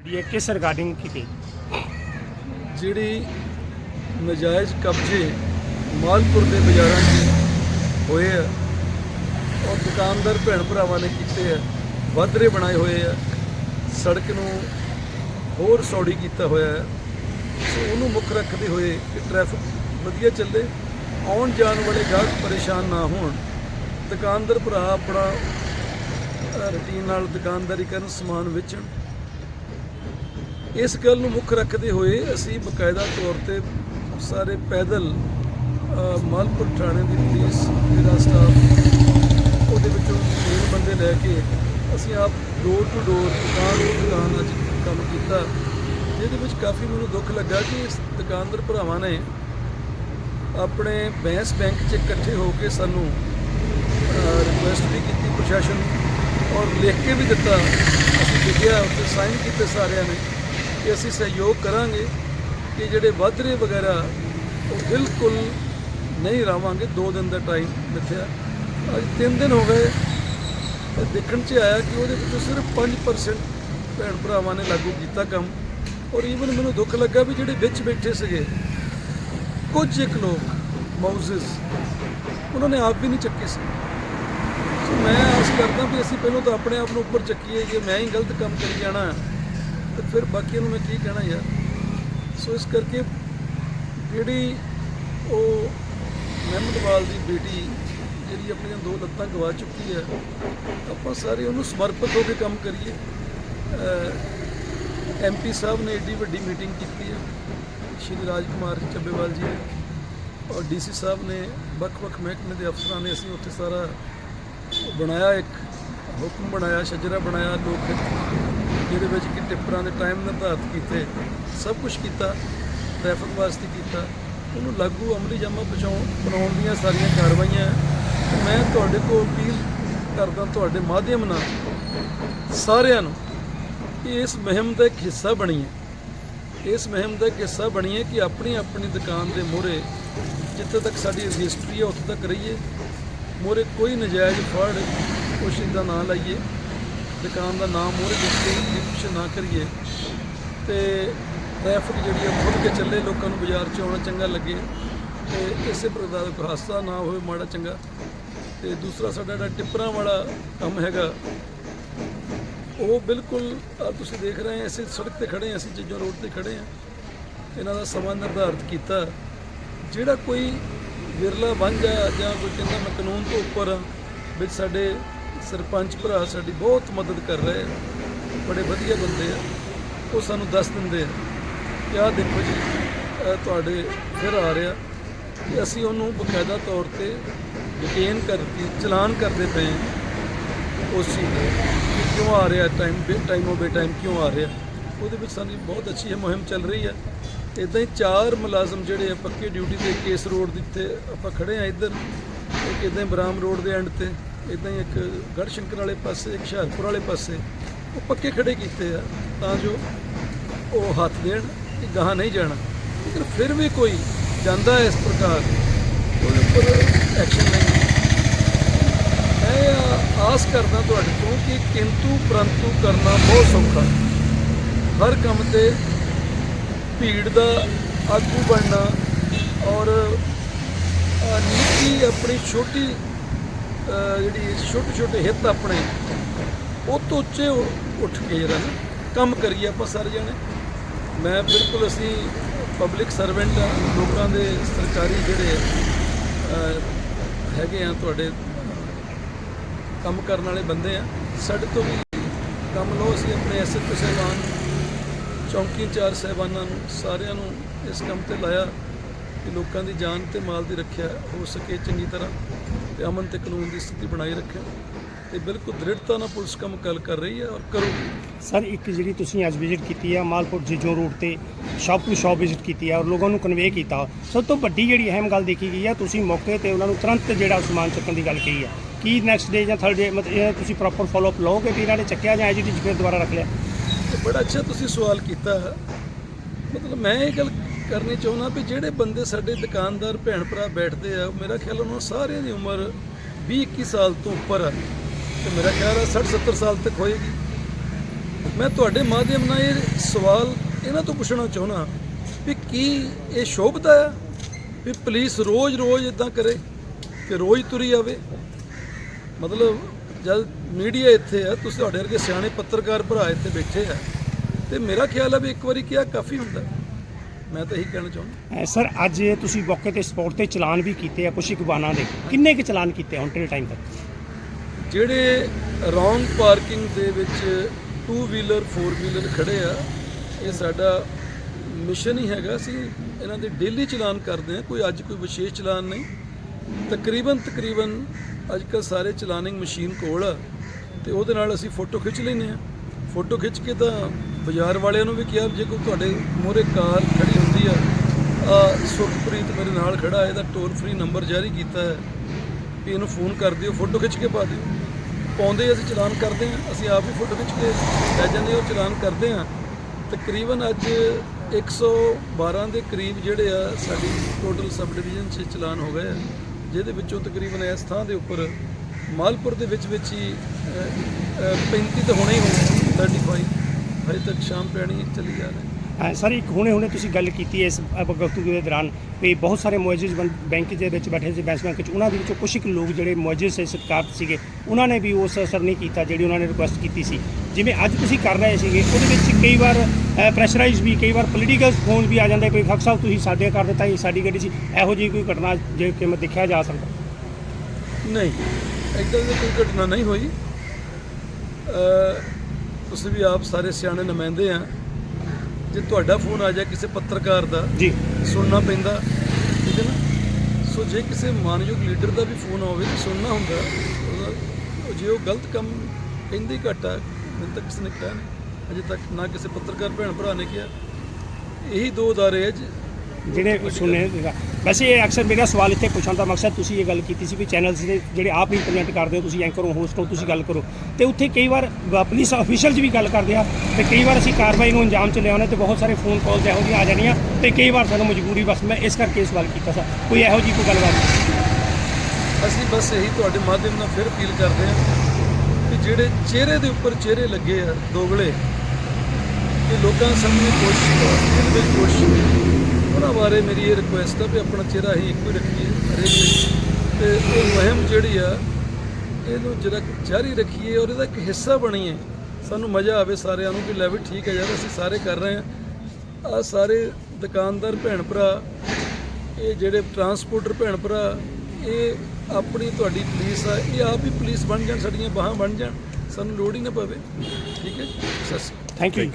ਹੈ ਕਿਸ ਰਿਗਾਰਡਿੰਗ ਕੀਤੀ ਜਿਹੜੀ ਨਜਾਇਜ਼ ਕਬਜ਼ੇ ਮਾਲਪੁਰ ਦੇ ਬਾਜ਼ਾਰਾਂ 'ਚ ਹੋਏ ਆ ਔਰ ਦੁਕਾਨਦਾਰ ਭੈਣ ਭਰਾਵਾਂ ਨੇ ਕੀਤੇ ਆ, ਵਾਧਰੇ ਬਣਾਏ ਹੋਏ ਆ, ਸੜਕ ਨੂੰ ਹੋਰ ਸੌੜੀ ਕੀਤਾ ਹੋਇਆ ਹੈ ਸੋ ਉਹਨੂੰ ਮੁੱਖ ਰੱਖਦੇ ਹੋਏ ਕਿ ਟ੍ਰੈਫਿਕ ਵਧੀਆ ਚੱਲੇ, ਆਉਣ ਜਾਣ ਵਾਲੇ ਗਾਹਕ ਪਰੇਸ਼ਾਨ ਨਾ ਹੋਣ, ਦੁਕਾਨਦਾਰ ਭਰਾ ਆਪਣਾ ਰੁਟੀਨ ਨਾਲ ਦੁਕਾਨਦਾਰੀ ਕਰਨ, ਸਮਾਨ ਵੇਚਣ ਇਸ ਗੱਲ ਨੂੰ ਮੁੱਖ ਰੱਖਦੇ ਹੋਏ ਅਸੀਂ ਬਕਾਇਦਾ ਤੌਰ ਤੇ ਸਾਰੇ ਪੈਦਲ ਮਾਲਪੁਰ ਥਾਣੇ ਦੀ ਪੁਲਿਸ ਜਿਹੜਾ ਸਟਾਫ ਉਹਦੇ ਵਿੱਚੋਂ ਮੇਨ ਬੰਦੇ ਲੈ ਕੇ ਅਸੀਂ ਆਪ ਡੋਰ ਟੂ ਡੋਰ ਦੁਕਾਨ ਤੋਂ ਦੁਕਾਨ ਅੱਜ ਕੰਮ ਕੀਤਾ, ਜਿਹਦੇ ਵਿੱਚ ਕਾਫੀ ਮੈਨੂੰ ਦੁੱਖ ਲੱਗਾ ਕਿ ਇਸ ਦੁਕਾਨਦਾਰ ਭਰਾਵਾਂ ਨੇ ਆਪਣੇ ਬੈਂਸ ਬੈਂਕ 'ਚ ਇਕੱਠੇ ਹੋ ਕੇ ਸਾਨੂੰ ਰਿਕੁਐਸਟ ਵੀ ਕੀਤੀ ਪ੍ਰਸ਼ਾਸਨ ਔਰ ਲਿਖ ਕੇ ਵੀ ਦਿੱਤਾ, ਅਸੀਂ ਲਿਖਿਆ ਉੱਤੇ ਸਾਈਨ ਕੀਤੇ ਸਾਰਿਆਂ ਨੇ। ਕਿ ਅਸੀਂ ਸਹਿਯੋਗ ਕਰਾਂਗੇ ਕਿ ਜਿਹੜੇ ਵਾਧਰੇ ਵਗੈਰਾ, ਉਹ ਬਿਲਕੁਲ ਨਹੀਂ ਰਾਵਾਂਗੇ। 2 ਦਿਨ ਦਾ ਟਾਈਮ ਮਿੱਥਿਆ। ਅੱਜ 3 ਦਿਨ ਹੋ ਗਏ ਦੇਖਣ 'ਚ ਆਇਆ ਕਿ ਉਹਦੇ ਵਿੱਚੋਂ ਸਿਰਫ 5% ਭੈਣ ਭਰਾਵਾਂ ਨੇ ਲਾਗੂ ਕੀਤਾ ਕੰਮ। ਔਰ ਈਵਨ ਮੈਨੂੰ ਦੁੱਖ ਲੱਗਾ ਵੀ ਜਿਹੜੇ ਵਿੱਚ ਬੈਠੇ ਸੀਗੇ, ਕੁਝ ਇੱਕ ਲੋਕ ਮਾਊਜ਼ਸ ਉਹਨਾਂ ਨੇ ਆਪ ਵੀ ਨਹੀਂ ਚੱਕੇ ਸੀ। ਸੋ ਮੈਂ ਆਸ ਕਰਦਾ ਵੀ ਅਸੀਂ ਪਹਿਲਾਂ ਤਾਂ ਆਪਣੇ ਆਪ ਨੂੰ ਉੱਪਰ ਚੱਕੀਏ ਜੇ ਮੈਂ ਹੀ ਗਲਤ ਕੰਮ ਕਰੀ ਜਾਣਾ। ਫਿਰ ਬਾਕੀਆਂ ਨੂੰ ਮੈਂ ਕੀ ਕਹਿਣਾ ਯਾਰ? ਸੋ ਇਸ ਕਰਕੇ ਜਿਹੜੀ ਉਹ ਮਹਿਮਦਵਾਲ ਦੀ ਬੇਟੀ ਜਿਹੜੀ ਆਪਣੀਆਂ ਦੋ ਲੱਤਾਂ ਗਵਾ ਚੁੱਕੀ ਹੈ, ਆਪਾਂ ਸਾਰੇ ਉਹਨੂੰ ਸਮਰਪਿਤ ਹੋ ਕੇ ਕੰਮ ਕਰੀਏ। ਐਮਪੀ ਸਾਹਿਬ ਨੇ ਏਡੀ ਵੱਡੀ ਮੀਟਿੰਗ ਕੀਤੀ ਹੈ, ਸ਼੍ਰੀ ਰਾਜਕੁਮਾਰ ਚੱਬੇਵਾਲ ਜੀ ਨੇ ਔਰ ਡੀਸੀ ਸਾਹਿਬ ਨੇ ਵੱਖ-ਵੱਖ ਮਹਿਕਮੇ ਦੇ ਅਫਸਰਾਂ ਨੇ ਅਸੀਂ ਉੱਥੇ ਸਾਰਾ ਬਣਾਇਆ ਇੱਕ ਹੁਕਮ ਬਣਾਇਆ, ਸ਼ਜਰਾ ਬਣਾਇਆ, ਲੋਕ ਜਿਹਦੇ ਵਿੱਚ ਕਿ ਟਿੱਪਰਾਂ ਦੇ ਟਾਈਮ ਨਿਰਧਾਰਤ ਕੀਤੇ, ਸਭ ਕੁਝ ਕੀਤਾ ਟ੍ਰੈਫਿਕ ਵਾਸਤੇ ਕੀਤਾ। ਉਹਨੂੰ ਲਾਗੂ ਅਮਲੀ ਜਾਮਾ ਪਹੁੰਚਾਉਣ, ਬਣਾਉਣ ਦੀਆਂ ਸਾਰੀਆਂ ਕਾਰਵਾਈਆਂ। ਮੈਂ ਤੁਹਾਡੇ ਕੋਲ ਅਪੀਲ ਕਰਦਾ, ਤੁਹਾਡੇ ਮਾਧਿਅਮ ਨਾਲ ਸਾਰਿਆਂ ਨੂੰ ਕਿ ਇਸ ਮੁਹਿੰਮ ਦਾ ਇੱਕ ਹਿੱਸਾ ਬਣੀਏ। ਇਸ ਮੁਹਿੰਮ ਦਾ ਇੱਕ ਹਿੱਸਾ ਬਣੀਏ ਕਿ ਆਪਣੀ ਆਪਣੀ ਦੁਕਾਨ ਦੇ ਮੂਹਰੇ ਜਿੱਥੇ ਤੱਕ ਸਾਡੀ ਰਜਿਸਟਰੀ ਹੈ ਉੱਥੇ ਤੱਕ ਰਹੀਏ। ਮੋਹਰੇ ਕੋਈ ਨਜਾਇਜ਼ ਫੜ ਕੁਛ ਦਾ ਨਾ ਲਾਈਏ। ਦੁਕਾਨ ਦਾ ਨਾਮ ਮੂਹਰੇ ਲਿਖ ਕੇ ਕੁਛ ਨਾ ਕਰੀਏ। ਤੇ ਟ੍ਰੈਫਿਕ ਜਿਹੜੀ ਆ ਖੁੱਲ ਕੇ ਚੱਲੇ, ਲੋਕਾਂ ਨੂੰ ਬਾਜ਼ਾਰ 'ਚ ਆਉਣਾ ਚੰਗਾ ਲੱਗੇ। ਤੇ ਇਸੇ ਪ੍ਰਕਾਰ ਦਾ ਕੋਈ ਨਾ ਹੋਵੇ, ਮਾੜਾ ਚੰਗਾ। ਤੇ ਦੂਸਰਾ ਸਾਡਾ ਜਿਹੜਾ ਟਿੱਪਰਾਂ ਵਾਲਾ ਕੰਮ ਹੈਗਾ, ਉਹ ਬਿਲਕੁਲ ਤੁਸੀਂ ਦੇਖ ਰਹੇ ਹੋ ਅਸੀਂ ਸੜਕ ਤੇ ਖੜੇ ਹਾਂ ਅਸੀਂ, ਜੱਜੋ ਰੋਡ ਤੇ ਖੜੇ ਹਾਂ ਇਹਨਾਂ ਦਾ ਸਮਾਂ ਨਿਰਧਾਰਤ ਕੀਤਾ। ਜਿਹੜਾ ਕੋਈ ਵਿਰਲਾ ਵਾਂਝਾ ਜਾਂ ਕੋਈ ਕਹਿੰਦਾ ਮੈਂ ਕਾਨੂੰਨ ਤੋਂ ਉੱਪਰ ਵਿੱਚ ਸਾਡੇ ਸਰਪੰਚ ਭਰਾ ਸਾਡੀ ਬਹੁਤ ਮਦਦ ਕਰ ਰਹੇ ਆ। ਬੜੇ ਵਧੀਆ ਬੰਦੇ ਆ। ਉਹ ਸਾਨੂੰ ਦੱਸ ਦਿੰਦੇ ਆ ਕਿ ਆਹ ਦੇਖੋ ਜੀ, ਇਹ ਤੁਹਾਡੇ ਫਿਰ ਆ ਰਿਹਾ। ਕਿ ਅਸੀਂ ਉਹਨੂੰ ਬਕਾਇਦਾ ਤੌਰ ਤੇ ਯਕੀਨ ਕਰਕੇ ਚਲਾਨ ਕਰਦੇ ਪਏ ਹਾਂ ਉਸ ਚੀਜ਼ ਦਾ ਕਿ ਕਿਉਂ ਆ ਰਿਹਾ ਟਾਈਮ ਬੇ ਟਾਈਮੋ ਬੇ ਟਾਈਮ ਕਿਉਂ ਆ ਰਿਹਾ। ਉਹਦੇ ਵਿੱਚ ਸਾਡੀ ਬਹੁਤ ਅੱਛੀ ਇਹ ਮੁਹਿੰਮ ਚੱਲ ਰਹੀ ਹੈ ਇਦਾਂ ਹੀ ਚਾਰ ਮੁਲਾਜ਼ਮ ਜਿਹੜੇ ਆ, ਪੱਕੇ ਡਿਊਟੀ ਤੇ ਕੇਸ ਰੋਡ ਦੇ ਆਪਾਂ ਖੜੇ ਆ ਇੱਧਰ। ਇੱਕ ਇਦਾਂ ਹੀ ਬਰਾਮ ਰੋਡ ਦੇ ਐਂਡ ਤੇ। ਇਦਾਂ ਹੀ ਇੱਕ ਗੜਸ਼ੰਕਰ ਵਾਲੇ ਪਾਸੇ ਇੱਕ ਹੁਸ਼ਿਆਰਪੁਰ ਵਾਲੇ ਪਾਸੇ ਉਹ ਪੱਕੇ ਖੜੇ ਕੀਤੇ ਆ ਤਾਂ ਜੋ ਉਹ ਹੱਥ ਦੇਣ ਕਿ ਗਾਹਾਂ ਨਹੀਂ ਜਾਣਾ। ਲੇਕਿਨ ਫਿਰ ਵੀ ਕੋਈ ਜਾਂਦਾ ਇਸ ਪ੍ਰਕਾਰ ਉਹਦੇ ਉੱਪਰ ਐਕਸ਼ਨ ਨਹੀਂ। ਮੈਂ ਆਸ ਕਰਦਾ ਤੁਹਾਡੇ ਤੋਂ ਕਿ ਕਿੰਤੂ ਪ੍ਰੰਤੂ ਕਰਨਾ ਬਹੁਤ ਸੌਖਾ ਹਰ ਕੰਮ ਤੇ ਭੀੜ ਦਾ ਆਗੂ ਬਣਨਾ ਔਰ ਅ, ਆਪਣੀ ਛੋਟੀ ਜਿਹੜੀ ਛੋਟੇ ਛੋਟੇ ਹਿੱਤ ਆਪਣੇ, ਉਹ ਤੋਂ ਉੱਚੇ ਉੱਠ ਕੇ ਜਿਹੜਾ ਨਾ ਕੰਮ ਕਰੀਏ ਆਪਾਂ ਸਾਰੇ ਜਣੇ। ਮੈਂ ਬਿਲਕੁਲ ਅਸੀਂ ਪਬਲਿਕ ਸਰਵੈਂਟ ਆ, ਲੋਕਾਂ ਦੇ ਸਰਕਾਰੀ ਜਿਹੜੇ ਹੈਗੇ ਆ, ਤੁਹਾਡੇ ਕੰਮ ਕਰਨ ਵਾਲੇ ਬੰਦੇ ਆ, ਸਾਡੇ ਤੋਂ ਵੀ ਕੰਮ ਲਓ, ਅਸੀਂ ਆਪਣੇ ਐਸਐਚਓ ਸਾਹਿਬਾਨ ਚੌਂਕੀ ਇੰਚਾਰਜ ਸਾਹਿਬਾਨਾਂ ਨੂੰ, ਸਾਰਿਆਂ ਨੂੰ ਇਸ ਕੰਮ ਤੇ ਲਾਇਆ ਕਿ ਲੋਕਾਂ ਦੀ ਜਾਨ ਤੇ ਮਾਲ ਦੀ ਰੱਖਿਆ ਹੋ ਸਕੇ ਚੰਗੀ ਤਰ੍ਹਾਂ। ਤੇ ਅਮਨ ਤੇ ਕਾਨੂੰਨ ਦੀ ਸਥਿਤੀ ਬਣਾਈ ਰੱਖਿਆ। ਤੇ ਬਿਲਕੁਲ ਦ੍ਰਿੜਤਾ ਨਾਲ ਪੁਲਿਸ ਕੰਮ ਕਰ ਕਰ ਰਹੀ ਹੈ ਔਰ ਕਰੂਗੀ। ਸਰ ਇੱਕ ਜਿਹੜੀ ਤੁਸੀਂ ਅੱਜ ਵਿਜ਼ਿਟ ਕੀਤੀ ਹੈ ਮਾਲਪੁਰ ਜੀਜੋ ਰੋਡ ਤੇ ਸ਼ਾਪ ਟੂ ਸ਼ਾਪ ਵਿਜ਼ਿਟ ਕੀਤੀ ਹੈ ਔਰ ਲੋਕਾਂ ਨੂੰ ਕਨਵੇ ਕੀਤਾ। ਸਭ ਤੋਂ ਵੱਡੀ ਜਿਹੜੀ ਅਹਿਮ ਗੱਲ ਦੇਖੀ ਗਈ ਹੈ ਤੁਸੀਂ ਮੌਕੇ ਤੇ ਉਹਨਾਂ ਨੂੰ ਤੁਰੰਤ ਜਿਹੜਾ ਸਮਾਨ ਚੱਕਣ ਦੀ ਗੱਲ ਕਹੀ ਹੈ ਕੀ ਨੈਕਸਟ ਡੇ ਜਾਂ ਥਰਡ ਡੇ ਮਤਲਬ ਇਹ ਤੁਸੀਂ ਪ੍ਰੋਪਰ ਫਾਲੋ ਅਪ ਲਓਗੇ ਵੀ ਇਹਨਾਂ ਨੇ ਚੱਕਿਆ ਜਾਂ ਐਜੀਟੀ ਫਿਰ ਦੁਬਾਰਾ ਰੱਖ ਲਿਆ? ਬੜਾ ਅੱਛਾ ਤੁਸੀਂ ਸਵਾਲ ਕੀਤਾ ਮਤਲਬ ਮੈਂ ਇਹ ਗੱਲ ਕਰਨੀ ਚਾਹੁੰਦਾ ਵੀ ਜਿਹੜੇ ਬੰਦੇ ਸਾਡੇ ਦੁਕਾਨਦਾਰ, ਭੈਣ ਭਰਾ ਬੈਠਦੇ ਆ, ਮੇਰਾ ਖਿਆਲ ਉਹਨਾਂ ਸਾਰਿਆਂ ਦੀ ਉਮਰ 20 21 ਸਾਲ ਤੋਂ ਉੱਪਰ ਆ। ਤੇ ਮੇਰਾ ਖਿਆਲ ਆ 60 70 ਸਾਲ ਤੱਕ ਹੋਏਗੀ। ਮੈਂ ਤੁਹਾਡੇ ਮਾਧਿਅਮ ਨਾਲ ਇਹ ਸਵਾਲ ਇਹਨਾਂ ਤੋਂ ਪੁੱਛਣਾ ਚਾਹੁੰਦਾ ਵੀ ਕੀ ਇਹ ਸ਼ੋਭਤਾ ਹੈ ਵੀ ਪੁਲਿਸ ਰੋਜ਼-ਰੋਜ਼ ਇਦਾਂ ਕਰੇ ਕਿ ਰੋਜ਼ ਤੁਰੀ ਆਵੇ? ਮਤਲਬ ਜਦ ਮੀਡੀਆ ਇੱਥੇ ਆ, ਤੁਸੀਂ ਤੁਹਾਡੇ ਵਰਗੇ ਸਿਆਣੇ ਪੱਤਰਕਾਰ ਭਰਾ ਇੱਥੇ ਬੈਠੇ ਆ, ਤੇ ਮੇਰਾ ਖਿਆਲ ਆ ਵੀ ਇੱਕ ਵਾਰੀ ਕਿਹਾ ਕਾਫੀ ਹੁੰਦਾ। ਮੈਂ ਤਾਂ ਇਹੀ ਕਹਿਣਾ ਚਾਹੁੰਦਾ। ਅਹ ਸਰ ਅੱਜ ਤੁਸੀਂ ਮੌਕੇ ਤੇ ਸਪੋਰਟ ਤੇ ਚਲਾਨ ਵੀ ਕੀਤੇ ਆ ਕੁਝ ਇਕਬਾਨਾਂ ਦੇ। ਕਿੰਨੇ ਕੁ ਚਲਾਨ ਕੀਤੇ ਹੁਣ ਟੇ ਟਾਈਮ ਤੱਕ? ਜਿਹੜੇ ਰੌਂਗ ਪਾਰਕਿੰਗ ਦੇ ਵਿੱਚ 2 ਵੀਲਰ 4 ਵੀਲਰ ਖੜੇ ਆ ਇਹ ਸਾਡਾ ਮਿਸ਼ਨ ਹੀ ਹੈਗਾ। ਸੀ ਇਹਨਾਂ ਦੇ ਡੇਲੀ ਚਲਾਨ ਕਰਦੇ ਆ। ਕੋਈ ਅੱਜ ਕੋਈ ਵਿਸ਼ੇਸ਼ ਚਲਾਨ ਨਹੀਂ। ਤਕਰੀਬਨ ਤਕਰੀਬਨ ਅੱਜ ਕੱਲ੍ਹ ਸਾਰੇ ਚਲਾਨਿੰਗ ਮਸ਼ੀਨ ਕੋਲ ਆ। ਤੇ ਉਹਦੇ ਨਾਲ ਅਸੀਂ ਫੋਟੋ ਖਿੱਚ ਲੈਂਦੇ ਆ। ਫੋਟੋ ਖਿੱਚ ਕੇ ਤਾਂ ਬਾਜ਼ਾਰ ਵਾਲਿਆਂ ਨੂੰ ਵੀ ਕਿਹਾ ਜੇ ਕੋਈ ਤੁਹਾਡੇ ਮੋਰੇ ਕਾਰ ਖੜੀ ਹੁੰਦੀ ਆ ਸੁਖਪ੍ਰੀਤ ਮੇਰੇ ਨਾਲ ਖੜਾ ਇਹਦਾ ਟੋਲ ਫ੍ਰੀ ਨੰਬਰ ਜਾਰੀ ਕੀਤਾ ਹੈ। ਵੀ ਇਹਨੂੰ ਫੋਨ ਕਰ ਦਿਓ ਫੋਟੋ ਖਿੱਚ ਕੇ ਪਾ ਦਿਓ। ਪਾਉਂਦੇ ਅਸੀਂ ਚਲਾਨ ਕਰਦੇ ਹਾਂ ਅਸੀਂ ਆਪ ਵੀ ਫੋਟੋ ਖਿੱਚ ਕੇ ਲੈ ਜਾਂਦੇ ਹਾਂ ਉਹ ਚਲਾਨ ਕਰਦੇ ਹਾਂ। ਤਕਰੀਬਨ ਅੱਜ 112 ਦੇ ਕਰੀਬ ਜਿਹੜੇ ਆ ਸਾਡੀ ਟੋਟਲ ਸਬ ਡਿਵੀਜ਼ਨ 'ਚ ਚਲਾਨ ਹੋ ਗਏ ਆ ਜਿਹਦੇ ਵਿੱਚੋਂ ਤਕਰੀਬਨ ਇਸ ਥਾਂ ਦੇ ਉੱਪਰ ਮਾਲਪੁਰ ਦੇ ਵਿੱਚ ਵਿੱਚ ਹੀ ਅ, 35 ਤਾਂ ਹੋਣੇ ਹੀ ਹੋਣੇ 35 ਹਜੇ ਤੱਕ ਸ਼ਾਮ ਪੈਣੀ ਚੱਲੀ ਜਾ ਰਹੀ ਅਹ ਸਰ ਇੱਕ ਹੁਣੇ ਹੁਣੇ ਤੁਸੀਂ ਗੱਲ ਕੀਤੀ ਹੈ ਇਸ ਗੁਫ਼ਤਗੂ ਦੇ ਦੌਰਾਨ ਵੀ ਬਹੁਤ ਸਾਰੇ ਮੁਆਜਿਜ਼ ਬੈਂਕ ਦੇ ਵਿੱਚ ਬੈਠੇ ਸੀ ਬੈਂਸ ਬੈਂਕ 'ਚ ਉਹਨਾਂ ਦੇ ਵਿੱਚੋਂ ਕੁਝ ਕੁ ਲੋਕ ਜਿਹੜੇ ਮੁਆਜਿਜ਼ ਸੇ ਸਤਿਕਾਰ ਸੀਗੇ ਉਹਨਾਂ ਨੇ ਵੀ ਉਸ ਅਸਰ ਨਹੀਂ ਕੀਤਾ ਜਿਹੜੀ ਉਹਨਾਂ ਨੇ ਰਿਕੁਐਸਟ ਕੀਤੀ ਸੀ। ਜਿਵੇਂ ਅੱਜ ਤੁਸੀਂ ਕਰ ਰਹੇ ਸੀਗੇ ਉਹਦੇ ਵਿੱਚ ਕਈ ਵਾਰ ਪ੍ਰੈਸ਼ਰਾਈਜ਼ ਵੀ ਕਈ ਵਾਰ ਪੋਲੀਟੀਕਲ ਫੋਨ ਵੀ ਆ ਜਾਂਦੇ ਕੋਈ ਖੱਕ ਸਾਹਿਬ ਤੁਸੀਂ ਸਾਡੇ ਕਰ ਦਿੱਤਾ ਜੀ ਸਾਡੀ ਗੱਡੀ ਸੀ ਇਹੋ ਜਿਹੀ ਕੋਈ ਘਟਨਾ ਜੇ ਕਿ ਮੈਂ ਦੇਖਿਆ ਜਾ ਸਕਦਾ? ਨਹੀਂ ਇੱਦਾਂ ਦੀ ਕੋਈ ਘਟਨਾ ਨਹੀਂ ਹੋਈ। ਅ, ਤੁਸੀਂ ਵੀ ਆਪ ਸਾਰੇ ਸਿਆਣੇ ਨੁਮਾਇੰਦੇ ਆ। ਜੇ ਤੁਹਾਡਾ ਫੋਨ ਆ ਜਾਏ ਕਿਸੇ ਪੱਤਰਕਾਰ ਦਾ ਜੀ। ਸੁਣਨਾ ਪੈਂਦਾ ਠੀਕ ਹੈ ਨਾ? ਸੋ ਜੇ ਕਿਸੇ ਮਾਨਯੋਗ ਲੀਡਰ ਦਾ ਵੀ ਫੋਨ ਆਵੇ ਤਾਂ ਸੁਣਨਾ ਹੁੰਦਾ ਉਹਦਾ- ਜੇ ਉਹ ਗਲਤ ਕੰਮ ਕਹਿੰਦੇ ਹੀ ਘੱਟ ਆ ਮੈਨੂੰ ਤਾਂ ਕਿਸੇ ਨੇ ਕਿਹਾ ਨਹੀਂ। ਅਜੇ ਤੱਕ ਨਾ ਕਿਸੇ ਪੱਤਰਕਾਰ ਭੈਣ ਭਰਾ ਨੇ ਕਿਹਾ। ਇਹੀ ਦੋ ਅਦਾਰੇ ਆ ਜ- ਜਿਹੜੇ ਸੁਣੇ ਵੈਸੇ ਇਹ ਅਕਸਰ ਮੇਰਾ ਸਵਾਲ ਇੱਥੇ ਪੁੱਛਣ ਦਾ ਮਕਸਦ ਤੁਸੀਂ ਇਹ ਗੱਲ ਕੀਤੀ ਸੀ ਵੀ ਚੈਨਲਸ ਦੇ ਜਿਹੜੇ ਆਪ ਰਿਪਰੈਜ਼ੈਂਟ ਕਰਦੇ ਹੋ, ਤੁਸੀਂ ਐਂਕਰ ਹੋ ਹੋਸਟ ਹੋ, ਤੁਸੀਂ ਗੱਲ ਕਰੋ। ਤੇ ਉੱਥੇ ਕਈ ਵਾਰ ਪੁਲਿਸ ਅਫੀਸ਼ੀਅਲਸ ਵੀ ਗੱਲ ਕਰਦੇ ਆ ਤੇ ਕਈ ਵਾਰ ਅਸੀਂ ਕਾਰਵਾਈ ਨੂੰ ਅੰਜਾਮ ਚ ਲਿਆਉਣਾ ਤੇ ਬਹੁਤ ਸਾਰੇ ਫੋਨ ਕਾਲਸ ਇਹੋ ਜਿਹੀਆਂ ਆ ਜਾਣੀਆਂ ਤੇ ਕਈ ਵਾਰ ਸਾਨੂੰ ਮਜਬੂਰੀ ਬਸ ਮੈਂ ਇਸ ਕਰਕੇ ਸਵਾਲ ਕੀਤਾ ਸੀ ਕੋਈ ਇਹੋ ਜਿਹੀ ਕੋਈ ਗੱਲਬਾਤ ਨਹੀਂ। ਅਸੀਂ ਬਸ ਇਹੀ ਤੁਹਾਡੇ ਮਾਧਿਅਮ ਨਾਲ ਫਿਰ ਅਪੀਲ ਕਰਦੇ ਹਾਂ ਕਿ ਜਿਹੜੇ ਚਿਹਰੇ ਦੇ ਉੱਪਰ ਚਿਹਰੇ ਲੱਗੇ ਆ ਦੋਗਲੇ ਕਿ ਲੋਕਾਂ ਸਾਹਮਣੇ ਕੋਸ਼ਿਸ਼ ਕਰੋ ਦਿਲ ਵਿੱਚ ਕੋਸ਼ਿਸ਼ ਉਹਨਾਂ ਬਾਰੇ ਮੇਰੀ ਇਹ ਰਿਕੁਐਸਟ ਆ ਵੀ ਆਪਣਾ ਚਿਹਰਾ ਹੀ ਇੱਕੋ ਹੀ ਰੱਖੀਏ ਹਰੇਕ ਲਈ ਤੇ ਇਹ ਮੁਹਿੰਮ ਜਿਹੜੀ ਆ, ਇਹਨੂੰ ਜਿਹੜਾ ਜਾਰੀ ਰੱਖੀਏ ਔਰ ਇਹਦਾ ਇੱਕ ਹਿੱਸਾ ਬਣੀਏ। ਸਾਨੂੰ ਮਜ਼ਾ ਆਵੇ ਸਾਰਿਆਂ ਨੂੰ ਕਿ ਲੈ ਵੀ ਠੀਕ ਹੈ ਯਾਰ, ਅਸੀਂ ਸਾਰੇ ਕਰ ਰਹੇ ਹਾਂ। ਆ ਸਾਰੇ ਦੁਕਾਨਦਾਰ ਭੈਣ ਭਰਾ, ਇਹ ਜਿਹੜੇ ਟਰਾਂਸਪੋਰਟਰ ਭੈਣ ਭਰਾ, ਇਹ ਆਪਣੀ ਤੁਹਾਡੀ ਪੁਲਿਸ ਆ, ਇਹ ਆਪ ਹੀ ਪੁਲਿਸ ਬਣ ਜਾਣ, ਸਾਡੀਆਂ ਬਾਹਾਂ ਬਣ ਜਾਣ, ਸਾਨੂੰ ਲੋੜ ਹੀ ਨਾ ਪਵੇ। ਠੀਕ ਹੈ? ਸਤਿ ਸ਼੍ਰੀ ਅਕਾਲ। Thank you